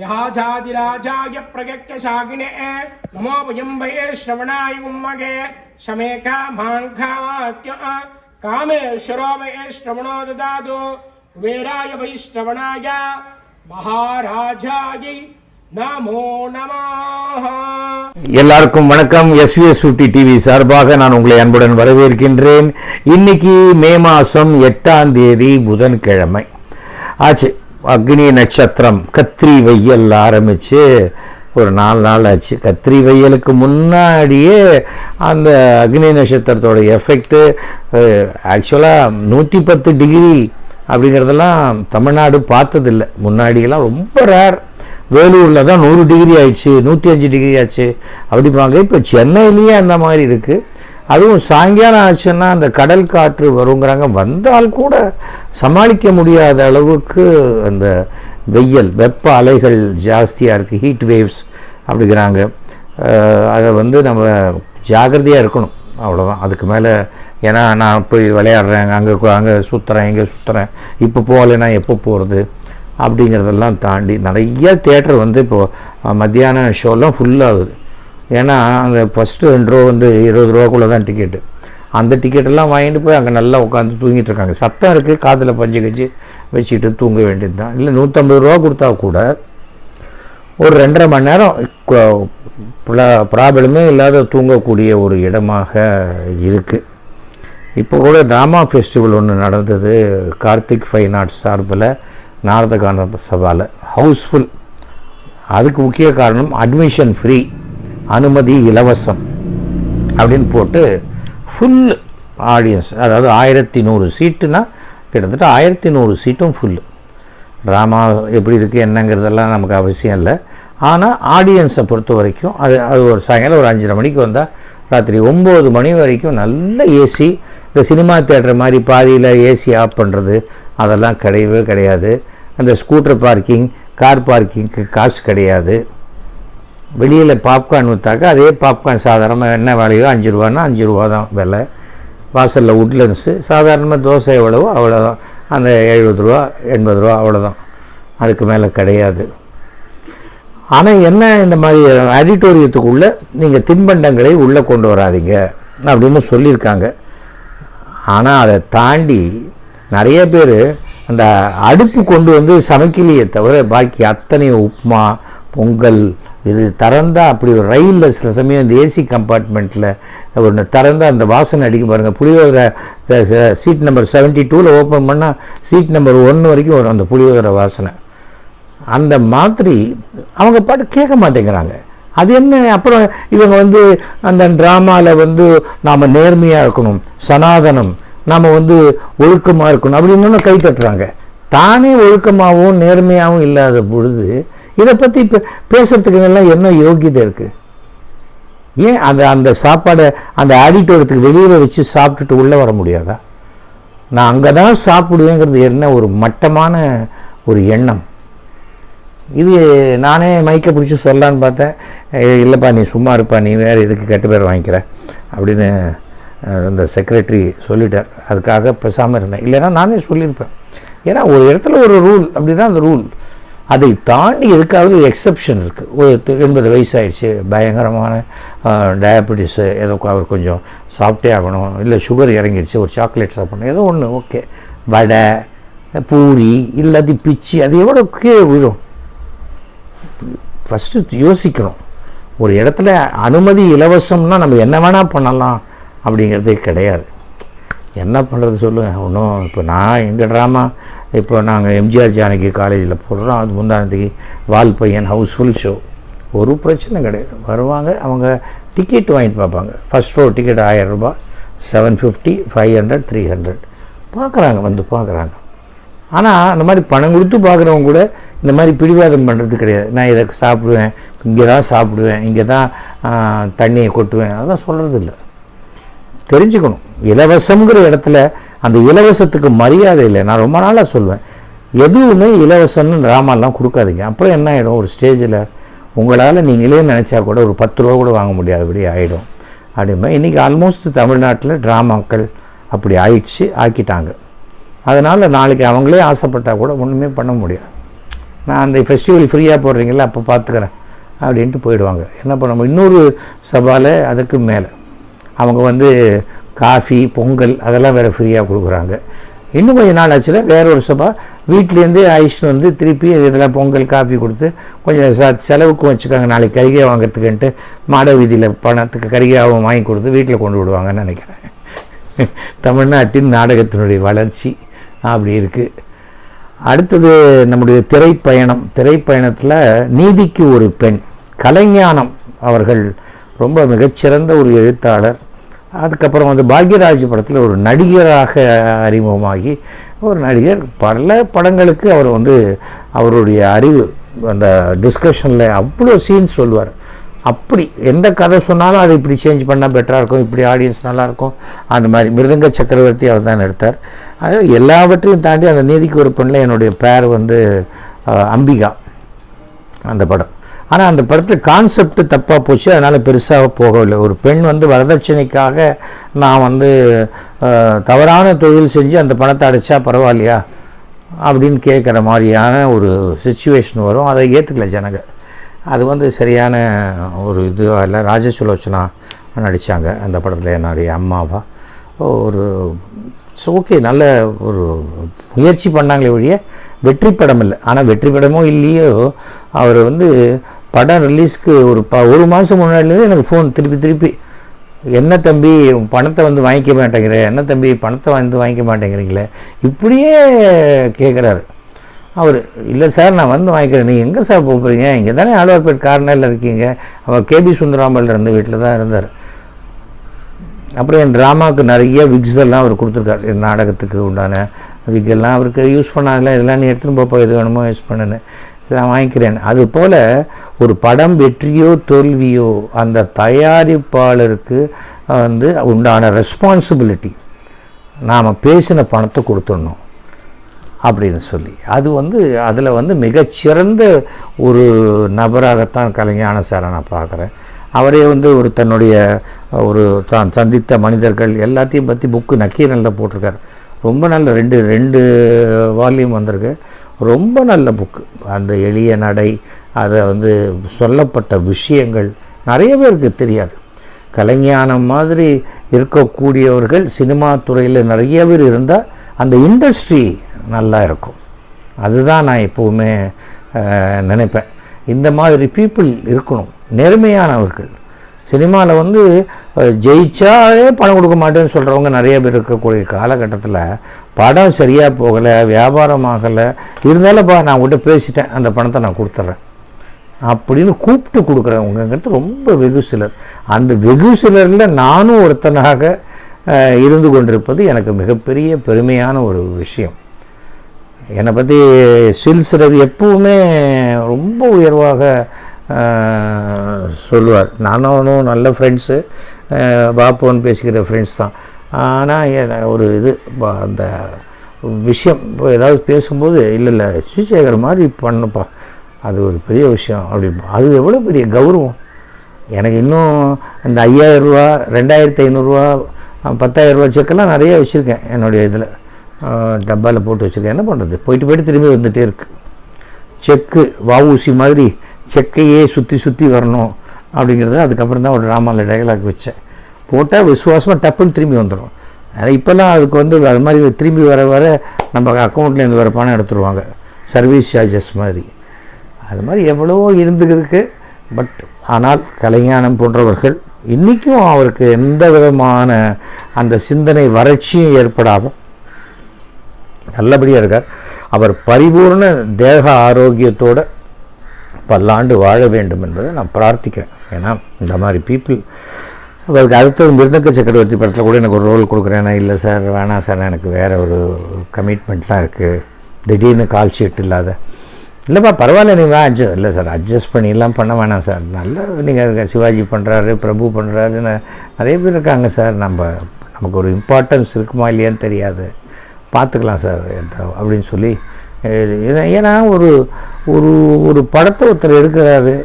ராஜாதிராஜாய பிரகத்த சாகினே நமோ பயம்பயே ஸ்ரவணாய உம்மகே சமேகா மாங்காமாத்ய காமேஸ்வரோபயே ஸ்ரவணோ ததாது குபேராய வை ஸ்ரவணாய மகாராஜாயை நமோ நமாக எல்லாருக்கும் வணக்கம் எஸ்விஎஸ்ஃபிஃப்டி டிவி சார்பாக நான் உங்களை அன்புடன் வரவேற்கின்றேன் இன்னைக்கு மே மாதம் எட்டாம் தேதி புதன்கிழமை ஆச்சு அக்னி நட்சத்திரம் கத்திரி வெயில் ஆரம்பித்து ஒரு நாலு நாள் ஆச்சு. கத்திரி வெயிலுக்கு முன்னாடியே அந்த அக்னி நட்சத்திரத்தோட எஃபெக்ட்டு ஆக்சுவலாக நூற்றி பத்து டிகிரி அப்படிங்கிறதெல்லாம் தமிழ்நாடு பார்த்ததில்லை. முன்னாடியெல்லாம் ரொம்ப ரேர் வேலூரில் தான் நூறு டிகிரி ஆயிடுச்சு நூற்றி அஞ்சு டிகிரி ஆச்சு. அப்படிம்பாங்க. இப்போ சென்னையிலேயே அந்த மாதிரி இருக்குது அதுவும் சாயங்காலம் ஆச்சுன்னா அந்த கடல் காற்று வருங்கிறாங்க. வந்தால் கூட சமாளிக்க முடியாத அளவுக்கு அந்த வெயில் வெப்ப அலைகள் ஜாஸ்தியாக இருக்குது ஹீட் வேவ்ஸ் அப்படிங்கிறாங்க. அதை வந்து நம்ம ஜாகிரதையாக இருக்கணும். அவ்வளோதான் அதுக்கு மேலே ஏன்னா நான் போய் விளையாடுறேன் அங்கே அங்கே சுற்றுறேன் இங்கே சுற்றுறேன் இப்போ போகலைன்னா எப்போ போகிறது அப்படிங்கிறதெல்லாம் தாண்டி நிறைய தேட்டர் வந்து இப்போது மத்தியான ஷோலாம் ஃபுல்லாகுது ஏன்னா அந்த ஃபஸ்ட்டு ரெண்டு ரூபா வந்து இருபது ரூபாக்குள்ளே தான் டிக்கெட்டு அந்த டிக்கெட்டெல்லாம் வாங்கிட்டு போய் அங்கே நல்லா உட்காந்து தூங்கிட்டு இருக்காங்க. சத்தம் இருக்குது காதில் பஞ்சு கஞ்சி வச்சுக்கிட்டு தூங்க வேண்டியது தான் இல்லை நூற்றம்பது ரூபா கொடுத்தா கூட ஒரு ரெண்டரை மணி நேரம் ப்ராப்ளமே இல்லாத தூங்கக்கூடிய ஒரு இடமாக இருக்குது இப்போ கூட ட்ராமா ஃபெஸ்டிவல் ஒன்று நடந்தது கார்த்திக் ஃபைன் ஆர்ட்ஸ் சார்பில் நாரதகான சபாவில் ஹவுஸ்ஃபுல் அதுக்கு முக்கிய காரணம் அட்மிஷன் ஃப்ரீ அனுமதி இலவசம் அப்படின்னு போட்டு ஃபுல் ஆடியன்ஸ் அதாவது ஆயிரத்தி நூறு சீட்டுனா கிட்டத்தட்ட ஆயிரத்தி நூறு சீட்டும் ஃபுல்லு ட்ராமா எப்படி இருக்குது என்னங்கிறதெல்லாம் நமக்கு அவசியம் இல்லை. ஆனால் ஆடியன்ஸை பொறுத்த வரைக்கும் அது அது ஒரு சாயங்காலம் ஒரு அஞ்சரை மணிக்கு வந்தால் ராத்திரி ஒம்பது மணி வரைக்கும் நல்ல ஏசி இந்த சினிமா தேட்டர் மாதிரி பாதியில் ஏசி ஆஃப் பண்ணுறது அதெல்லாம் கிடையவே கிடையாது. அந்த ஸ்கூட்டர் பார்க்கிங் கார் பார்க்கிங்க்கு காசு கிடையாது. வெளியில் பாப்கார்ன் விற்றாக்கா அதே பாப்கார்ன் சாதாரணமாக என்ன விலையோ அஞ்சு ரூபான்னா அஞ்சு ரூபா தான் விலை. வாசலில் உட்லன்ஸு சாதாரணமாக தோசை எவ்வளவோ அவ்வளோதான் அந்த எழுபது ரூபா எண்பது ரூபா அவ்வளோதான் அதுக்கு மேலே கிடையாது. ஆனால் என்ன இந்த மாதிரி ஆடிட்டோரியத்துக்குள்ளே நீங்கள் தின்பண்டங்களை உள்ளே கொண்டு வராதீங்க அப்படின்னு சொல்லியிருக்காங்க. ஆனால் அதை தாண்டி நிறைய பேர் அந்த அடுப்பு கொண்டு வந்து சமைக்கலையே தவிர பாக்கி அத்தனை உப்புமா பொங்கல் இது திறந்தா அப்படி ஒரு ரயிலில் சில சமயம் இந்த ஏசி கம்பார்ட்மெண்ட்டில் ஒன்று திறந்தால் அந்த வாசனை அடிக்க பாருங்கள் புளியோதரை சீட் நம்பர் செவன்ட்டி டூவில் ஓப்பன் பண்ணால் சீட் நம்பர் ஒன்று வரைக்கும் வரும் அந்த புளியோதரை வாசனை. அந்த மாதிரி அவங்க பாட்டு கேட்க மாட்டேங்கிறாங்க. அது என்ன? அப்புறம் இவங்க வந்து அந்த ட்ராமாவில் வந்து நாம் நேர்மையாக இருக்கணும் சனாதனம் நாம் வந்து ஒழுக்கமாக இருக்கணும் அப்படின்னு கை தட்டுறாங்க. தானே ஒழுக்கமாகவும் நேர்மையாகவும் இல்லாத பொழுது இதை பற்றி இப்போ பேசுகிறதுக்கு எல்லாம் என்ன யோகியதை இருக்குது ஏன் அந்த அந்த சாப்பாடை அந்த ஆடிட்டோரியத்துக்கு வெளியில் வச்சு சாப்பிட்டுட்டு உள்ளே வர முடியாதா? நான் அங்கே தான் சாப்பிடுவேங்கிறது என்ன ஒரு மட்டமான ஒரு எண்ணம்? இது நானே மைக்கை பிடிச்சி சொல்லலான்னு பார்த்தேன். இல்லைப்பா நீ சும்மா இருப்பா நீ வேறு இதுக்கு கெட்ட பேர் வாங்கிக்கிற? அப்படின்னு அந்த செக்ரட்டரி சொல்லிட்டார். அதுக்காக பேசாமல் இருந்தேன். இல்லைன்னா நானே சொல்லியிருப்பேன். ஏன்னா ஒரு இடத்துல ஒரு ரூல் அப்படின்னா அந்த ரூல். அதை தாண்டி எதுக்காவது எக்ஸப்ஷன் இருக்குது ஒரு எண்பது வயசாயிடுச்சு பயங்கரமான டயபெட்டிஸு ஏதோ அவர் கொஞ்சம் சாப்பிட்டே ஆகணும் இல்லை சுகர் இறங்கிடுச்சு ஒரு சாக்லேட் சாப்பிடணும் ஏதோ ஒன்று ஓகே வடை பூரி இல்லாட்டி பிச்சு அது எவ்வளோ கீழே விழும். ஃபஸ்ட்டு யோசிக்கணும். ஒரு இடத்துல அனுமதி இலவசம்னா நம்ம என்ன வேணால் பண்ணலாம் அப்படிங்கிறதே கிடையாது. என்ன பண்ணுறது சொல்லுங்கள் ஒன்றும் இப்போ நான் எங்கள் ட்ராமா இப்போ நாங்கள் எம்ஜிஆர் ஜானகி காலேஜில் போடுறோம். அது முந்தானத்துக்கு வால் பையன் ஹவுஸ்ஃபுல் ஷோ ஒரு பிரச்சனை கிடையாது. வருவாங்க அவங்க டிக்கெட் வாங்கிட்டு பார்ப்பாங்க. ஃபஸ்ட் ரோ டிக்கெட் ஆயிரரூபா seven fifty five hundred three hundred பார்க்குறாங்க வந்து பார்க்குறாங்க. ஆனால் அந்த மாதிரி பணம் கொடுத்து பார்க்குறவங்க கூட இந்த மாதிரி பிடிவாதம் பண்ணுறது கிடையாது. நான் இதை சாப்பிடுவேன் இங்கே தான் சாப்பிடுவேன் இங்கே தான் தண்ணியை கொட்டுவேன். அதெல்லாம் சொல்கிறது இல்லை தெரிஞ்சுக்கணும். இலவசங்கிற இடத்துல அந்த இலவசத்துக்கு மரியாதை இல்லை. நான் ரொம்ப நாளாக சொல்வேன். எதுவுமே இலவசம்னு ட்ராமாலாம் கொடுக்காதீங்க அப்புறம் என்ன ஆகிடும் ஒரு ஸ்டேஜில் உங்களால் நீங்களே நினச்சா கூட ஒரு பத்து ரூபா கூட வாங்க முடியாதபடி ஆகிடும் அப்படிமா இன்றைக்கி ஆல்மோஸ்ட் தமிழ்நாட்டில் ட்ராமாக்கள் அப்படி ஆயிடுச்சு ஆக்கிட்டாங்க. அதனால் நாளைக்கு அவங்களே ஆசைப்பட்டால் கூட ஒன்றுமே பண்ண முடியாது. நான் அந்த ஃபெஸ்டிவல் ஃப்ரீயாக போடுறீங்களா அப்போ பார்த்துக்கிறேன் அப்படின்ட்டு போயிடுவாங்க. என்ன பண்ண இன்னொரு சபாவில் அதுக்கு மேலே. அவங்க வந்து காஃபி பொங்கல் அதெல்லாம் வேறு ஃப்ரீயாக கொடுக்குறாங்க. இன்னும் கொஞ்சம் நாள் ஆச்சுல வேறு ஒரு சபா வீட்லேருந்தே அழிச்சிட்டு வந்து திருப்பி இதெல்லாம் பொங்கல் காஃபி கொடுத்து கொஞ்சம் ச- செலவுக்கும் வச்சுக்காங்க. நாளைக்கு கரிகை வாங்குறதுக்குன்ட்டு மாட வீதியில் பணத்துக்கு கரிகையாகவும் வாங்கி கொடுத்து வீட்டில் கொண்டு விடுவாங்கன்னு நினைக்கிறேன். தமிழ்நாட்டின் நாடகத்தினுடைய வளர்ச்சி அப்படி இருக்குது அடுத்தது நம்முடைய திரைப்பயணம். திரைப்பயணத்தில் நீதிக்கு ஒரு பெண் கலைஞானம் அவர்கள் ரொம்ப மிகச்சிறந்த ஒரு எழுத்தாளர். அதுக்கப்புறம் வந்து பாக்யராஜ் படத்தில் ஒரு நடிகராக அறிமுகமாகி ஒரு நடிகர். பல படங்களுக்கு அவர் வந்து அவருடைய அறிவு அந்த டிஸ்கஷனில் அவ்வளோ சீன்ஸ் சொல்லுவார். அப்படி எந்த கதை சொன்னாலும் அதை இப்படி சேஞ்ச் பண்ணால் பெட்டராக இருக்கும் இப்படி ஆடியன்ஸ் நல்லாயிருக்கும் அந்த மாதிரி. மிருதங்க சக்கரவர்த்தி அவர் தான் எடுத்தார். அது எல்லாவற்றையும் தாண்டி அந்த நீதிக்கு ஒரு பெண்ணில் என்னுடைய பேர் வந்து அம்பிகா அந்த படம். ஆனால் அந்த படத்தில் கான்செப்ட் தப்பாக போச்சு. அதனால் பெருசாக போகவில்லை. ஒரு பெண் வந்து வரதட்சணைக்காக நான் வந்து தவறான தொழில் செஞ்சு அந்த பணத்தை அடைச்சா பரவாயில்லையா? அப்படின்னு கேட்குற மாதிரியான ஒரு சுச்சுவேஷன் வரும். அதை ஏற்றுக்கல ஜனங்க. அது வந்து சரியான ஒரு இதுவாக இல்லை ராஜசுலோச்சனா நடித்தாங்க அந்த படத்தில் என்னுடைய அம்மாவா. ஒரு ஸோ ஓகே நல்ல ஒரு முயற்சி பண்ணாங்களே ஒழிய வெற்றி படம் இல்லை. ஆனால் வெற்றி படமோ இல்லையோ அவர் வந்து படம் ரிலீஸ்க்கு ஒரு ப ஒரு மாதம் முன்னாடிலேருந்து எனக்கு ஃபோன் திருப்பி திருப்பி என்ன தம்பி உன் பணத்தை வந்து வாங்கிக்க மாட்டேங்கிற என்ன தம்பி பணத்தை வந்து வாங்கிக்க மாட்டேங்கிறீங்களே? இப்படியே கேட்குறாரு அவர் இல்லை சார் நான் வந்து வாங்கிக்கிறேன். நீங்கள் எங்கே சார் போகிறீங்க இங்கே தானே ஆழ்வார்பேட் கார்னரில் இருக்கீங்க? அவர் கேபி சுந்தராமல் இருந்த வீட்டில் தான் இருந்தார். அப்புறம் என் ட்ராமாவுக்கு நிறைய விக்ஸ் எல்லாம் அவர் கொடுத்துருக்காரு. என் நாடகத்துக்கு உண்டான விக் எல்லாம் அவருக்கு யூஸ் பண்ணாதில்ல இதெல்லாம் நீ எடுத்துன்னு போப்போ எது வேணுமோ யூஸ் பண்ணுன்னு. சரி நான் வாங்கிக்கிறேன் அது போல் ஒரு படம் வெற்றியோ தோல்வியோ அந்த தயாரிப்பாளருக்கு வந்து உண்டான ரெஸ்பான்சிபிலிட்டி நாம் பேசின பணத்தை கொடுத்துடணும். அப்படின்னு சொல்லி. அது வந்து அதில் வந்து மிகச்சிறந்த ஒரு நபராகத்தான் கலைஞான சாரை நான் பார்க்குறேன். அவரே வந்து ஒரு தன்னுடைய ஒரு தான் சந்தித்த மனிதர்கள் எல்லாத்தையும் பற்றி புக்கு நக்கீரனில் போட்டிருக்காரு. ரொம்ப நல்ல ரெண்டு ரெண்டு வால்யூம் வந்திருக்கு. ரொம்ப நல்ல புக்கு அந்த எளிய நடை அதை வந்து சொல்லப்பட்ட விஷயங்கள் நிறைய பேருக்கு தெரியாது. கலைஞானம் மாதிரி இருக்கக்கூடியவர்கள் சினிமா துறையில் நிறைய பேர் இருந்தால் அந்த இண்டஸ்ட்ரி நல்லா இருக்கும். அதுதான் நான் எப்போவுமே நினைப்பேன். இந்த மாதிரி பீப்புள் இருக்கணும். நேர்மையானவர்கள். சினிமாவில் வந்து ஜெயிச்சாலே பணம் கொடுக்க மாட்டேன்னு சொல்கிறவங்க நிறைய பேர் இருக்கக்கூடிய காலகட்டத்தில் படம் சரியாக போகலை வியாபாரம் ஆகலை இருந்தாலும் பா நான் உங்கள்கிட்ட பேசிட்டேன் அந்த பணத்தை நான் கொடுத்துட்றேன் அப்படின்னு கூப்பிட்டு கொடுக்குறவங்கிறது ரொம்ப வெகு சிலர். அந்த வெகு சிலரில் நானும் ஒருத்தனாக இருந்து கொண்டிருப்பது எனக்கு மிகப்பெரிய பெருமையான ஒரு விஷயம். என்னை பற்றி சில்ஸ் ரவி எப்பவுமே ரொம்ப உயர்வாக சொல்லுவார். நானும் நல்ல ஃப்ரெண்ட்ஸு பாப்போன்னு பேசிக்கிற ஃப்ரெண்ட்ஸ் தான். ஆனால் ஒரு இது ப- அந்த விஷயம் இப்போ ஏதாவது பேசும்போது இல்லை இல்லை ஸ்ரீசேகர் மாதிரி பண்ணுப்பா. அது ஒரு பெரிய விஷயம் அப்படி அது எவ்வளோ பெரிய கௌரவம். எனக்கு இன்னும் இந்த ஐயாயிரரூவா ரெண்டாயிரத்தி ஐநூறுரூவா பத்தாயிரரூவா செக்கெல்லாம் நிறைய வச்சுருக்கேன் என்னுடைய இதில். டப்பாவில் போட்டு வச்சுருக்கேன். என்ன பண்ணுறது போயிட்டு போயிட்டு திரும்பி வந்துகிட்டே இருக்குது செக்கு வவுசி மாதிரி செக்கையே சுற்றி சுற்றி வரணும் அப்படிங்கிறத அதுக்கப்புறம் தான் ஒரு ட்ராமாவில் டைலாக் வச்சேன். போட்டால் விசுவாசமாக டப்புன்னு திரும்பி வந்துடும் ஆனால் இப்போல்லாம் அதுக்கு வந்து அது மாதிரி திரும்பி வர வர நம்ம அக்கௌண்ட்லேருந்து வர பணம் எடுத்துருவாங்க. சர்வீஸ் சார்ஜஸ் மாதிரி. அது மாதிரி எவ்வளவோ இருந்துருக்கு பட் ஆனால் கலைஞானம் போன்றவர்கள் இன்றைக்கும் அவருக்கு எந்த விதமான அந்த சிந்தனை வறட்சியும் ஏற்படாமல் நல்லபடியாக இருக்கார். அவர் பரிபூர்ண தேக ஆரோக்கியத்தோடு பல்லாண்டு வாழ வேண்டும் என்பதை நான் பிரார்த்திக்கிறேன். ஏன்னா இந்த மாதிரி பீப்புள் அவருக்கு அடுத்தது மிருதங்க சக்கரவர்த்தி படத்தில் கூட எனக்கு ஒரு ரோல் கொடுக்குறேன்னா இல்லை சார் வேணாம் சார் எனக்கு வேறு ஒரு கமிட்மெண்ட்லாம் இருக்குது திடீர்னு கால் ஷீட் இல்லாத. இல்லைப்பா பரவாயில்ல நீங்கள் அட்ஜஸ்ட் இல்லை சார் அட்ஜஸ்ட் பண்ணிலாம் பண்ண வேணாம் சார் நல்ல நீங்கள் சிவாஜி பண்ணுறாரு பிரபு பண்ணுறாரு நிறைய பேர் இருக்காங்க சார் நம்ம நமக்கு ஒரு இம்பார்ட்டன்ஸ் இருக்குமா இல்லையான்னு தெரியாது. பார்த்துக்கலாம் சார் அப்படின்னு சொல்லி ஏன்னா- ஒரு ஒரு ஒரு படத்தை ஒருத்தர் எடுக்கிறாரு.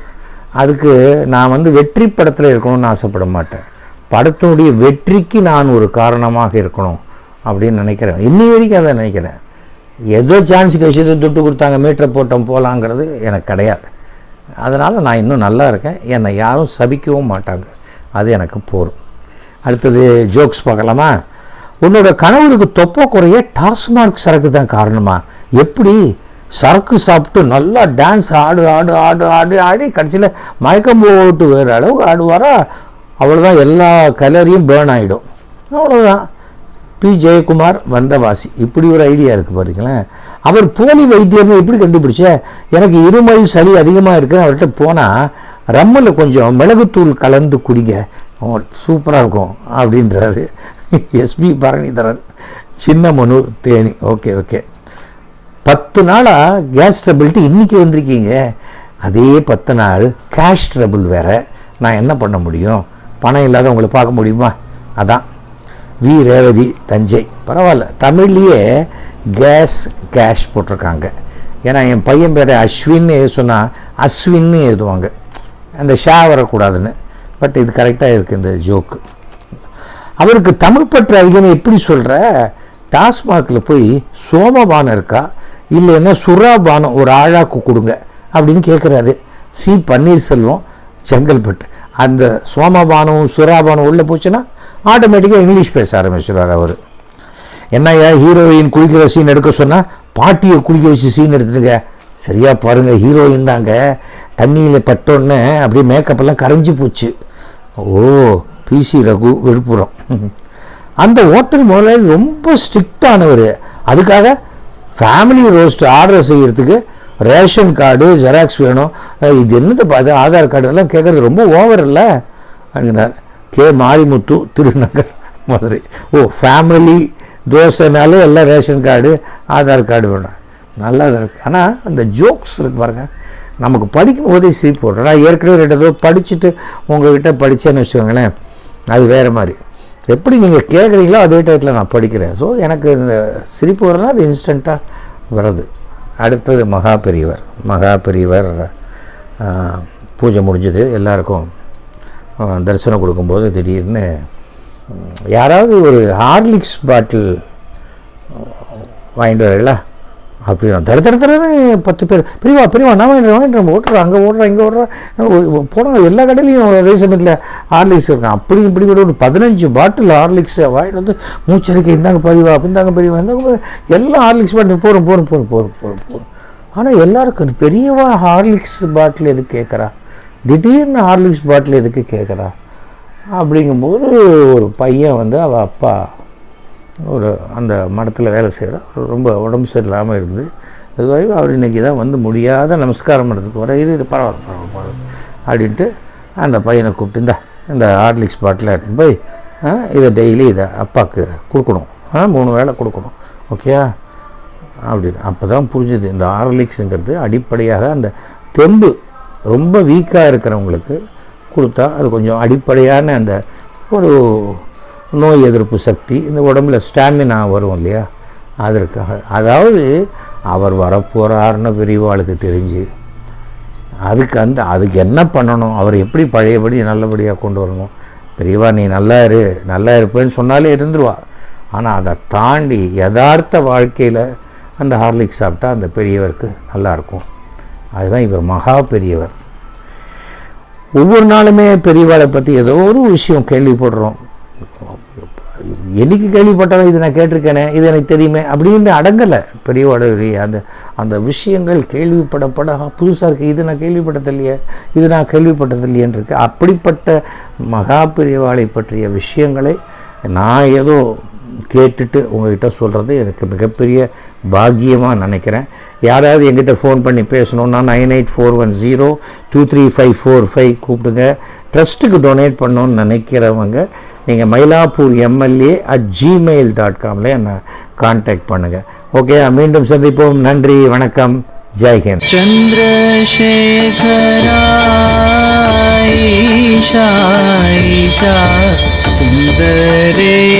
அதுக்கு நான் வந்து வெற்றி படத்தில் இருக்கணும்னு ஆசைப்பட மாட்டேன். படத்தினுடைய வெற்றிக்கு நான் ஒரு காரணமாக இருக்கணும் அப்படின்னு நினைக்கிறேன். இன்னி வரைக்கும் அதை நினைக்கிறேன். ஏதோ சான்ஸ் கிடைச்சது துட்டு கொடுத்தாங்க மீட்டரை போட்டோம் போகலாங்கிறது எனக்கு கிடையாது. அதனால் நான் இன்னும் நல்லா இருக்கேன். என்னை யாரும் சபிக்கவும் மாட்டாங்க. அது எனக்கு போதும். அடுத்தது ஜோக்ஸ் பார்க்கலாமா? உன்னோட கணவருக்கு தொப்பை குறைய டாஸ்மார்க் சரக்கு தான் காரணமா? எப்படி? சரக்கு சாப்பிட்டு நல்லா டான்ஸ் ஆடு ஆடு ஆடு ஆடு ஆடி கடைசியில் மயக்கம் போட்டு வேறு அளவுக்கு ஆடுவாரா? அவ்வளோதான் எல்லா கலரியும் பேர்ன் ஆகிடும் அவ்வளோதான் பி. ஜெயக்குமார் வந்தவாசி. இப்படி ஒரு ஐடியா இருக்குது பாருங்களேன். அவர் போலி வைத்தியர்னு எப்படி கண்டுபிடிச்ச? எனக்கு இருமல் சளி அதிகமாக இருக்குன்னு அவர்கிட்ட போனால் ரம்மில் கொஞ்சம் மிளகுத்தூள் கலந்து குடிங்க. சூப்பராக இருக்கும் அப்படின்றாரு. எஸ்பி பரணிதரன் சின்ன மனு தேனி. Okay okay. பத்து நாளாக கேஸ் ட்ரபிள்ட்டு இன்றைக்கி வந்திருக்கீங்க. அதே பத்து நாள் கேஷ் ட்ரபிள் வேறு. நான் என்ன பண்ண முடியும்? பணம் இல்லாத உங்களை பார்க்க முடியுமா? அதான். வி. ரேவதி தஞ்சை. பரவாயில்ல. தமிழ்லேயே கேஸ் கேஷ் போட்டிருக்காங்க. ஏன்னா என் பையன் பேர் அஸ்வின்னு எது சொன்னால் அஸ்வின்னு எழுதுவாங்க. அந்த ஷா வரக்கூடாதுன்னு. பட் இது கரெக்டாக இருக்குது இந்த ஜோக்கு அவருக்கு தமிழ் பற்று அதிகம்னு எப்படி சொல்கிற டாஸ்மாகில் போய் சோமபானம் இருக்கா? இல்லைன்னா சுறாபானம் ஒரு ஆழாக்கு கொடுங்க அப்படின்னு கேட்குறாரு சி பன்னீர்செல்வம் செங்கல்பட்டு. அந்த சோமபானம் சுறாபானம் உள்ளே போச்சுன்னா ஆட்டோமேட்டிக்காக இங்கிலீஷ் பேச ஆரம்பிச்சிடுவார் அவர். என்னய்யா ஹீரோயின் குளிக்கிற சீன் எடுக்க சொன்னால் பாட்டியை குளிக்க வச்சு சீன் எடுத்துட்டுங்க சரியாக பாருங்கள் ஹீரோயின் தாங்க. தண்ணியில் பட்டோன்னே அப்படியே மேக்கப்பெல்லாம் கரைஞ்சி போச்சு. ஓ பிசி ரகு விழுப்புரம். அந்த ஹோட்டல் முதலாளி ரொம்ப ஸ்ட்ரிக்டானவர் அதுக்காக ஃபேமிலி ரோஸ்ட் ஆர்டர் செய்கிறதுக்கு ரேஷன் கார்டு ஜெராக்ஸ் வேணும். இது என்னது பார்த்து ஆதார் கார்டு எல்லாம் கேட்குறது ரொம்ப ஓவர் இல்லை? கே. மாரிமுத்து திருநகர் மதுரை. ஓ ஃபேமிலி தோசைனாலே எல்லாம் ரேஷன் கார்டு ஆதார் கார்டு வேணும். நல்லா தான் இருக்குது ஆனால் அந்த ஜோக்ஸ் இருக்கு பாருங்கள் நமக்கு படிக்கும் போதே சிரிப்பு வரும் நான் ஏற்கனவே ரெண்டு தடவை படிச்சுட்டு உங்கள்கிட்ட படித்தேன்னு வச்சுக்கோங்களேன். அது வேறு மாதிரி. எப்படி நீங்கள் கேட்குறீங்களோ அதே டயத்தில் நான் படிக்கிறேன். ஸோ எனக்கு இந்த சிரிப்பு வரலாம் அது இன்ஸ்டண்ட்டாக வருது அடுத்தது மகா பெரியவர். மகா பெரியவர் பூஜை முடிஞ்சது. எல்லாருக்கும் தரிசனம் கொடுக்கும்போது திடீர்னு யாராவது ஒரு ஹார்லிக்ஸ் பாட்டில் வாங்கிட்டு வரல அப்படி தட தட பத்து பேர். பிரிவா பிரிவா நான் வாங்கிட்டு வாங்கிட்டு அங்கே ஓடுறோம் இங்கே ஓடுறோம் போனால் எல்லா கடையிலையும் ரேசமத்தில் ஹார்லிக்ஸ் இருக்கான். அப்படி இப்படி கூட ஒரு பதினஞ்சு பாட்டில் ஹார்லிக்ஸை வாங்கிட்டு வந்து மூச்சரிக்கை இந்தாங்க பிரிவா இந்தாங்க பிரிவா இந்தாங்க எல்லாம் ஹார்லிக்ஸ் பாட்டில் போகிறோம் போகிறோம் போகிறோம் போகிறோம் போகிறோம் போகிறோம் ஆனால் எல்லாருக்கும் அது பெரியவா ஹார்லிக்ஸ் பாட்டில் எதுக்கு கேட்குறா திடீர்னு ஹார்லிக்ஸ் பாட்டில் எதுக்கு கேட்குறா அப்படிங்கும்போது ஒரு பையன் வந்து அவள் அப்பா ஒரு அந்த மடத்தில் வேலை செய்கிற ரொம்ப உடம்பு சரியில்லாமல் இருந்து அதுவாகி அவர் இன்றைக்கி தான் வந்து முடியாத நமஸ்காரம் பண்ணுறதுக்கு வர இரு இரு, பரவாயில்ல பரவாயில்ல பரவாயில்ல அப்படின்ட்டு அந்த பையனை கூப்பிட்டு இந்த இந்த ஹார்லிக்ஸ் பாட்டில் எடுத்துன்னு போய் இதை டெய்லி இதை அப்பாவுக்கு கொடுக்கணும். ஆ மூணு வேளை கொடுக்கணும். ஓகேயா? அப்படின்னு. அப்போ தான் புரிஞ்சுது இந்த ஹார்லிக்ஸுங்கிறது அடிப்படையாக அந்த தெம்பு ரொம்ப வீக்காக இருக்கிறவங்களுக்கு கொடுத்தா அது கொஞ்சம் அடிப்படையான அந்த ஒரு நோய் எதிர்ப்பு சக்தி இந்த உடம்புல ஸ்டாமினா வரும் இல்லையா? அதற்காக அதாவது அவர் வரப்போகிறாருன்னு பெரியவாளுக்கு தெரிஞ்சு அதுக்கு அந்த அதுக்கு என்ன பண்ணணும்? அவர் எப்படி பழையபடி நல்லபடியாக கொண்டு வரணும்? பெரியவா நீ நல்லா இரு நல்லா இருப்பேன்னு சொன்னாலே இருந்துருவா. ஆனால் அதை தாண்டி யதார்த்த வாழ்க்கையில் அந்த ஹார்லிக்ஸ் சாப்பிட்டா அந்த பெரியவருக்கு நல்லாயிருக்கும் அதுதான் இவர் மகா பெரியவர். ஒவ்வொரு நாளுமே பெரியவாளை பற்றி ஏதோ ஒரு விஷயம் கேள்விப்படுறோம். என்னைக்கு கேள்விப்பட்டாலும் இது நான் கேட்டிருக்கேனே இது எனக்கு தெரியுமே அப்படின்னு அடங்கலை. பெரியவாளுடைய அந்த அந்த விஷயங்கள் கேள்விப்படப்பட புதுசாக இருக்குது இது நான் கேள்விப்பட்டதில்லையே இது நான் கேள்விப்பட்டதில்லையேன்னு இருக்கு. அப்படிப்பட்ட மகா பெரியவாளை பற்றிய விஷயங்களை நான் ஏதோ கேட்டுட்டு உங்கள்கிட்ட சொல்கிறது எனக்கு மிகப்பெரிய பாக்கியமாக நினைக்கிறேன். யாராவது எங்கிட்ட ஃபோன் பண்ணி பேசணுன்னா nine eight four one zero two three five four five கூப்பிடுங்க. ட்ரஸ்ட்டுக்கு டொனேட் பண்ணணும்னு நினைக்கிறவங்க நீங்கள் Mylapore MLA at Gmail dot காமில் என்னை காண்டாக்ட் பண்ணுங்கள் ஓகே மீண்டும் சந்திப்போம். நன்றி வணக்கம். जय हिंद। चंद्रशेखराईशा सुंदरेश्वरा